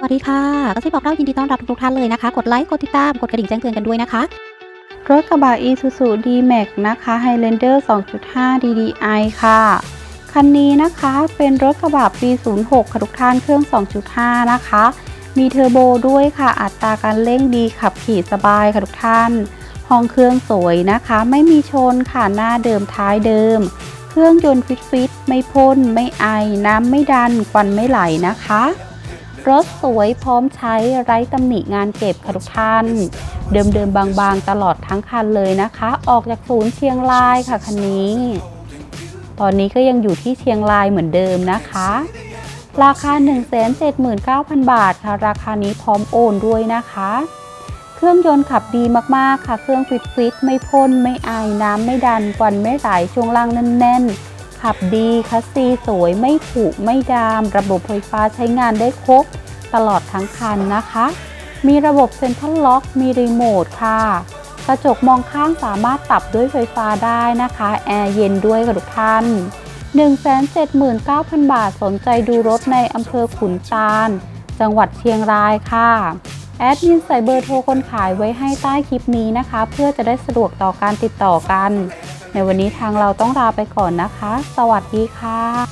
สวัสดีค่ะก็ซิบอกเล่ายินดีต้อนรับทุกท่านเลยนะคะ กดไลค์กดติดตามกดกระดิ่งแจ้งเตือนกันด้วยนะคะ รถกระบะ Isuzu D-Max นะคะ Highlander 2.5 DDI ค่ะ คันนี้นะคะเป็นรถกระบะปี 06 ค่ะทุกท่านเครื่อง 2.5 นะคะ มีเทอร์โบด้วยค่ะ อัตราการเร่งดีขับขี่สบายค่ะทุกท่าน ห้องเครื่องสวยนะคะ ไม่มีชนค่ะหน้าเดิมท้ายเดิม เครื่องยนต์ฟิตๆไม่พ่นไม่ไอน้ำไม่ดันควันไม่ไหลนะคะ รถสวยพร้อมใช้ไร้ตำหนิงานเก็บค่ะทุกท่าน เดิมๆบางๆ ตลอดทั้งคันเลยนะคะ ออกจากศูนย์เชียงรายค่ะคันนี้ ตอนนี้ก็ยังอยู่ที่เชียงรายเหมือนเดิมนะคะ ราคา 179,000 บาทค่ะ ราคานี้พร้อมโอนด้วยนะคะ เครื่องยนต์ขับดีมากๆค่ะ เครื่องฟิตๆไม่พ่นไม่ไอายน้ำไม่ดันควันไม่ไหลช่วงล่างแน่นๆ ขับดีคัสซีสวยไม่ผุไม่ดาม ระบบไฟฟ้าใช้งานได้ครบ ตลอดทั้งคันนะคะ มีระบบเซ็นทรัลล็อก มีรีโมทค่ะ กระจกมองข้างสามารถปรับด้วยไฟฟ้าได้นะคะ แอร์เย็นด้วยค่ะทุกท่าน 179,000 บาทสนใจดูรถในอำเภอขุนตาล จังหวัดเชียงรายค่ะแอดมินใส่เบอร์โทรคนขายไว้ให้ใต้คลิปนี้นะคะ เพื่อจะได้สะดวกต่อการติดต่อกัน ในวันนี้ทางเราต้องลาไปก่อนนะคะ สวัสดีค่ะ